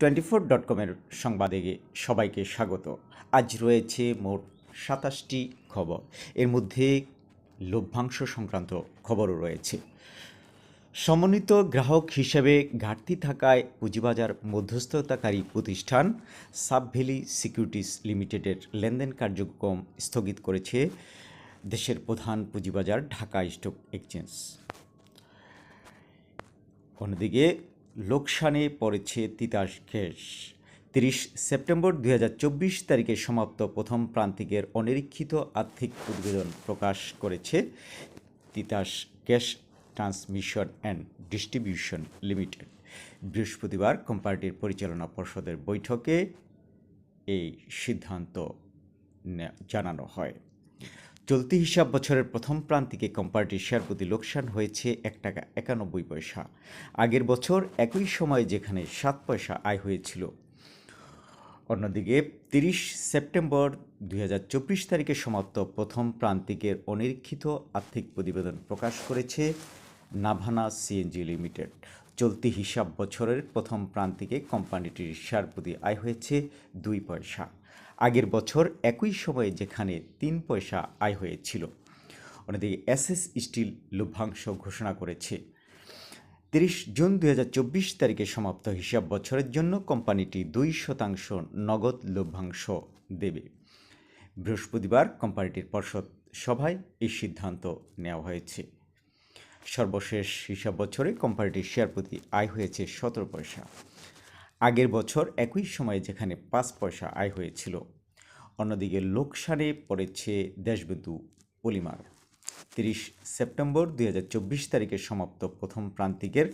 Twenty four dot কমের সংবাদে সবাইকে স্বাগত। আজ রয়েছে মোট সাতাশটি খবর। এর মধ্যে লভ্যাংশ সংক্রান্ত খবরও রয়েছে। সমন্বিত গ্রাহক হিসেবে ঘাটতি থাকায় পুঁজিবাজার মধ্যস্থতাকারী প্রতিষ্ঠান সাবভ্যালি সিকিউরিটিস লিমিটেডের লেনদেন কার্যক্রম স্থগিত করেছে দেশের প্রধান পুঁজিবাজার ঢাকা স্টক এক্সচেঞ্জ। অন্যদিকে লোকসানে পড়েছে তিতাস গ্যাস তিরিশ সেপ্টেম্বর দু হাজার চব্বিশ তারিখে সমাপ্ত প্রথম প্রান্তিকের অনিরীক্ষিত আর্থিক প্রতিবেদন প্রকাশ করেছে Titas Gas Transmission and Distribution Limited. বৃহস্পতিবার কোম্পানিটির পরিচালনা পর্ষদের বৈঠকে এই সিদ্ধান্ত জানানো হয়। চলতি হিসাব বছরের প্রথম প্রান্তিকে কোম্পানিটির শেয়ার প্রতি লোকসান হয়েছে এক টাকা একানব্বই পয়সা। আগের বছর একই সময় যেখানে সাত পয়সা আয় হয়েছিল। অন্যদিকে তিরিশ সেপ্টেম্বর দুই হাজার চব্বিশ তারিখে সমাপ্ত প্রথম প্রান্তিকের অনিরীক্ষিত আর্থিক প্রতিবেদন প্রকাশ করেছে নাভানা সিএনজি লিমিটেড। চলতি হিসাব বছরের প্রথম প্রান্তিকে কোম্পানিটির শেয়ার প্রতি আয় হয়েছে দুই পয়সা। আগের বছর একই সময়ে যেখানে তিন পয়সা আয় হয়েছিল, অন্যদিকে এসএস স্টিল লভ্যাংশ ঘোষণা করেছে। তিরিশ জুন দু হাজার চব্বিশ তারিখে সমাপ্ত হিসাব বছরের জন্য কোম্পানিটি দুই শতাংশ নগদ লভ্যাংশ দেবে। বৃহস্পতিবার কোম্পানিটির পর্ষদ সভায় এই সিদ্ধান্ত নেওয়া হয়েছে। সর্বশেষ হিসাব বছরে কোম্পানিটির শেয়ার প্রতি আয় হয়েছে সতেরো পয়সা। বছর একই সময়ে যেখানে পাঁচ পয়সা আয় হয়েছিল, অন্যদিকে লোকসানে পড়েছে দেশবন্ধু পলিমার। তিরিশ সেপ্টেম্বর দুই হাজার চব্বিশ তারিখে সমাপ্ত প্রথম প্রান্তিকের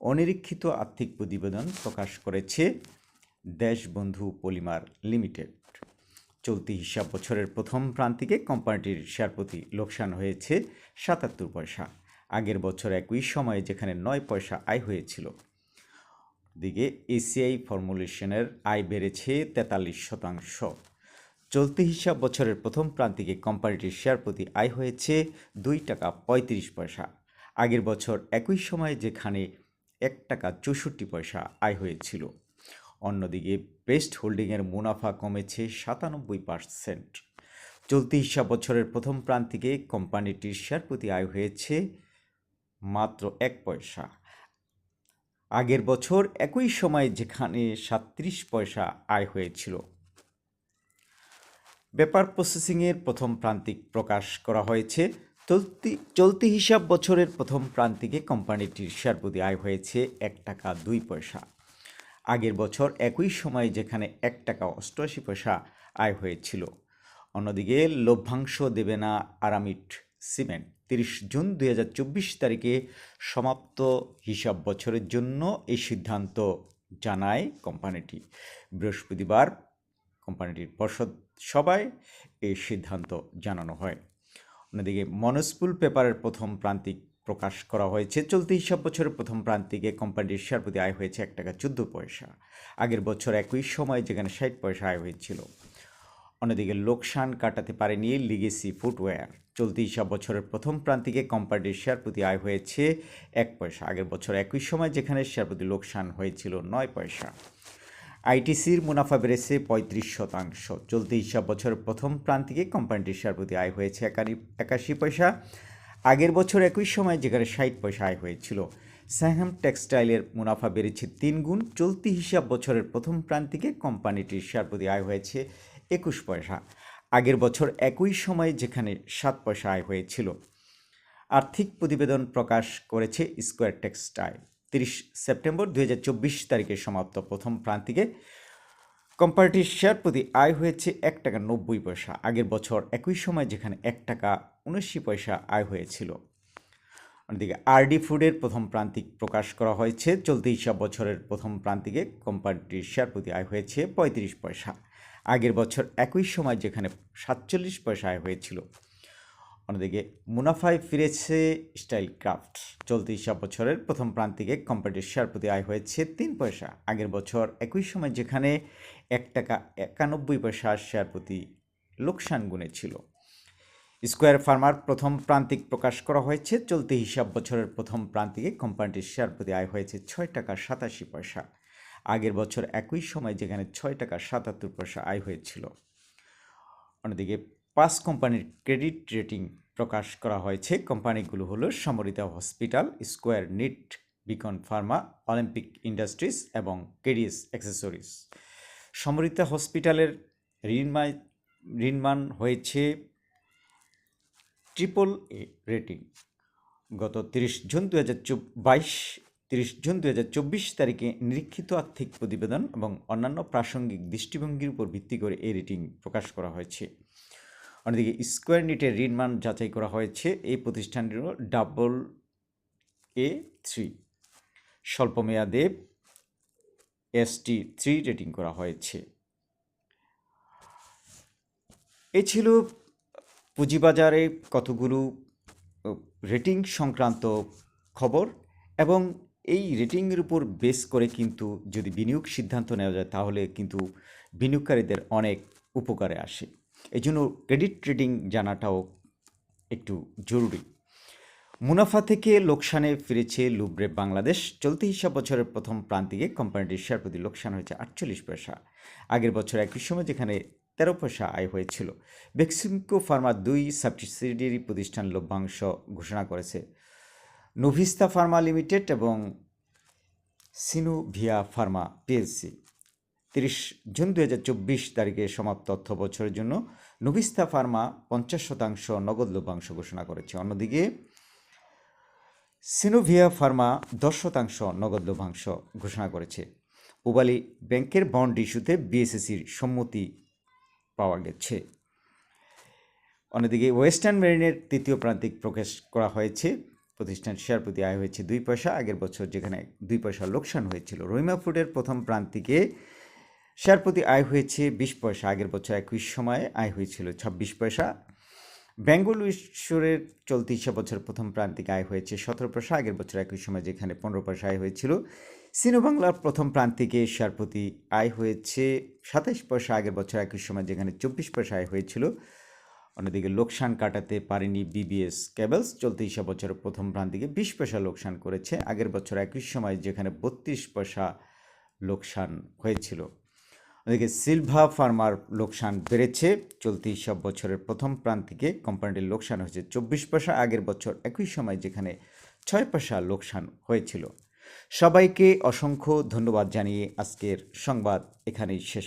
অনিরীক্ষিত আর্থিক প্রতিবেদন প্রকাশ করেছে দেশবন্ধু পলিমার লিমিটেড। চলতি হিসাব বছরের প্রথম প্রান্তিকে কোম্পানিটির শেয়ার প্রতি লোকসান হয়েছে সাতাত্তর পয়সা। আগের বছর একই সময়ে যেখানে নয় পয়সা আয় হয়েছিল দিকে এসিআই ফর্মুলেশনের আয় বেড়েছে তেতাল্লিশ শতাংশ। চলতি হিসাব বছরের প্রথম প্রান্তিকে কোম্পানিটির শেয়ার প্রতি আয় হয়েছে দুই টাকা পঁয়ত্রিশ পয়সা। আগের বছর একই সময়ে যেখানে এক টাকা চৌষট্টি পয়সা আয় হয়েছিল। অন্যদিকে বেস্ট হোল্ডিংয়ের মুনাফা কমেছে সাতানব্বই পার্সেন্ট। চলতি হিসাব বছরের প্রথম প্রান্তিকে কোম্পানিটির শেয়ার প্রতি আয় হয়েছে মাত্র এক পয়সা। আগের বছর একই সময়ে যেখানে সাত্রিশ পয়সা আয় হয়েছিল। ব্যাপার প্রসেসিংয়ের প্রথম প্রান্তিক প্রকাশ করা হয়েছে। চলতি চলতি হিসাব বছরের প্রথম প্রান্তিকে কোম্পানিটির শেয়ার প্রতি আয় হয়েছে এক টাকা দুই পয়সা। আগের বছর একই সময়ে যেখানে এক টাকা অষ্টআশি পয়সা আয় হয়েছিল। অন্যদিকে লভ্যাংশ দেবে না আরামিট সিমেন্ট। তিরিশ জুন দু হাজার চব্বিশ তারিখে সমাপ্ত হিসাব বছরের জন্য এই সিদ্ধান্ত জানায় কোম্পানিটি। বৃহস্পতিবার কোম্পানিটির পর্ষদ সভায় এই সিদ্ধান্ত জানানো হয়। অন্যদিকে মনসপুল পেপারের প্রথম প্রান্তিক প্রকাশ করা হয়েছে। চলতি হিসাব বছরের প্রথম প্রান্তিকে কোম্পানিটির শেয়ার প্রতি আয় হয়েছে এক টাকা চোদ্দ পয়সা। আগের বছর একই সময় যেখানে ষাট পয়সা আয় হয়েছিল। অন্যদিকে লোকসান কাটাতে পারেনি লিগেসি ফুটওয়্যার চলতি হিসাব বছরের প্রথম প্রান্তিকে কোম্পানিটির শেয়ার প্রতি আয় হয়েছে এক পয়সা। আগের বছর একই সময় যেখানে শেয়ার প্রতি লোকসান হয়েছিল নয় পয়সা। আইটিসির মুনাফা বেড়েছে পঁয়ত্রিশ শতাংশ। চলতি হিসাব বছরের প্রথম প্রান্তিকে কোম্পানিটির শেয়ার প্রতি আয় হয়েছে একাশি পয়সা। আগের বছর একই সময় যেখানে ষাট পয়সা আয় হয়েছিল স্যাহাম টেক্সটাইলের মুনাফা বেড়েছে তিন গুণ। চলতি হিসাব বছরের প্রথম প্রান্তিকে কোম্পানিটির শেয়ার প্রতি আয় হয়েছে একুশ পয়সা। আগের বছর একই সময়ে যেখানে সাত পয়সা আয় হয়েছিল। আর্থিক প্রতিবেদন প্রকাশ করেছে স্কোয়ার টেক্সটাইল। তিরিশ সেপ্টেম্বর দু হাজার চব্বিশ তারিখে সমাপ্ত প্রথম প্রান্তিকে। কোম্পানিটির শেয়ার প্রতি আয় হয়েছে এক টাকা নব্বই পয়সা। আগের বছর একই সময় যেখানে এক টাকা উনআশি পয়সা আয় হয়েছিল। অন্যদিকে আরডি ফুডের প্রথম প্রান্তিক প্রকাশ করা হয়েছে। চলতি হিসাব বছরের প্রথম প্রান্তিকে কোম্পানিটির শেয়ার প্রতি আয় হয়েছে পঁয়ত্রিশ পয়সা। আগের বছর একই সময় যেখানে সাতচল্লিশ পয়সা আয় হয়েছিল। অন্যদিকে মুনাফায় ফিরেছে স্টাইল ক্রাফট। চলতি হিসাব বছরের প্রথম প্রান্তিকে কোম্পানিটির শেয়ার প্রতি আয় হয়েছে তিন পয়সা। আগের বছর একই সময় যেখানে এক টাকা একানব্বই পয়সা শেয়ার প্রতি লোকসান গুণে ছিল স্কোয়ার ফার্মার প্রথম প্রান্তিক প্রকাশ করা হয়েছে। চলতি হিসাব বছরের প্রথম প্রান্তিকে কোম্পানিটির শেয়ার প্রতি আয় হয়েছে ছয় টাকা সাতাশি পয়সা। আগের বছর একই সময় যেখানে ছয় টাকা সাতাত্তর পয়সা আয় হয়েছিল। অন্যদিকে পাঁচ কোম্পানির ক্রেডিট রেটিং প্রকাশ করা হয়েছে। কোম্পানিগুলো হলো Samorita hospital, Square knit, Beacon pharma, Olympic Industries এবং কেডিএস অ্যাক্সেসরিজ। সমরিতা হসপিটালের ঋণমায় ঋণমান হয়েছে ট্রিপল এ রেটিং। গত তিরিশ জুন দু হাজার বাইশ তিরিশ জুন দু হাজার চব্বিশ তারিখে নিরীক্ষিত আর্থিক প্রতিবেদন এবং অন্যান্য প্রাসঙ্গিক দৃষ্টিভঙ্গির উপর ভিত্তি করে এই রেটিং প্রকাশ করা হয়েছে। অন্যদিকে স্কোয়ার নিটের ঋণমান যাচাই করা হয়েছে। এই প্রতিষ্ঠানটিরও ডাবল এ থ্রি। স্বল্পমেয়াদে এসটি থ্রি রেটিং করা হয়েছে। এ ছিল পুঁজিবাজারে কতগুলো রেটিং সংক্রান্ত খবর এবং এই রেটিংয়ের উপর বেস করে কিন্তু যদি বিনিয়োগ সিদ্ধান্ত নেওয়া যায়, তাহলে কিন্তু বিনিয়োগকারীদের অনেক উপকারে আসে। এই জন্য ক্রেডিট ট্রেডিং জানাটাও একটু জরুরি। মুনাফা থেকে লোকসানে ফিরেছে লুব্রে বাংলাদেশ। চলতি হিসাব বছরের প্রথম প্রান্তিকে কোম্পানিটির শেয়ার প্রতি লোকসান হয়েছে আটচল্লিশ পয়সা। আগের বছর একই সময় যেখানে তেরো পয়সা আয় হয়েছিল। বেক্সিমকো ফার্মা দুই সাবসিডিয়ারি প্রতিষ্ঠান লভ্যাংশ ঘোষণা করেছে। নোভিস্তা ফার্মা লিমিটেড এবং সিনোভিয়া ফার্মা পিএলসি তিরিশ জুন দু হাজার চব্বিশ তারিখে সমাপ্ত অর্থ বছরের জন্য নোভিস্তা ফার্মা পঞ্চাশ শতাংশ নগদ লভ্যাংশ ঘোষণা করেছে। অন্যদিকে সিনোভিয়া ফার্মা দশ শতাংশ নগদ লভ্যাংশ ঘোষণা করেছে। পুবালি ব্যাংকের বন্ড ইস্যুতে বিএসএসির সম্মতি পাওয়া গেছে। অন্যদিকে ওয়েস্টার্ন মেরিনের তৃতীয় প্রান্তিক প্রকাশ করা হয়েছে। প্রতিষ্ঠান শেয়ার প্রতি আয় হয়েছে দুই পয়সা, আগের বছর যেখানে দুই পয়সা লোকসান হয়েছিল। রহিমা ফুডের প্রথম প্রান্তিকে শেয়ার প্রতি আয় হয়েছে বিশ পয়সা, আগের বছর একই সময়ে আয় হয়েছিল ছাব্বিশ পয়সা। বেঙ্গল ঈশ্বরের চলতি হিসাব বছর প্রথম প্রান্তিক আয় হয়েছে সতেরো পয়সা, আগের বছর একই সময় যেখানে পনেরো পয়সা আয় হয়েছিল। সিনো বাংলার প্রথম প্রান্তিকে শেয়ার প্রতি আয় হয়েছে সাতাইশ পয়সা, আগের বছর একই সময় যেখানে চব্বিশ পয়সা আয় হয়েছিল। অন্যদিকে লোকসান কাটাতে পারেনি বিবিএস কেবলস। চলতি হিসাব বছরের প্রথম প্রান্তিকে বিশ পয়সা লোকসান করেছে। আগের বছর একই সময় যেখানে বত্রিশ পয়সা লোকসান হয়েছিল। ওদিকে সিলভা ফার্মার লোকসান বেড়েছে। চলতি হিসাব বছরের প্রথম প্রান্তিকে কোম্পানিটির লোকসান হয়েছে চব্বিশ পয়সা। আগের বছর একই সময় যেখানে ছয় পয়সা লোকসান হয়েছিল। সবাইকে অসংখ্য ধন্যবাদ জানিয়ে আজকের সংবাদ এখানেই শেষ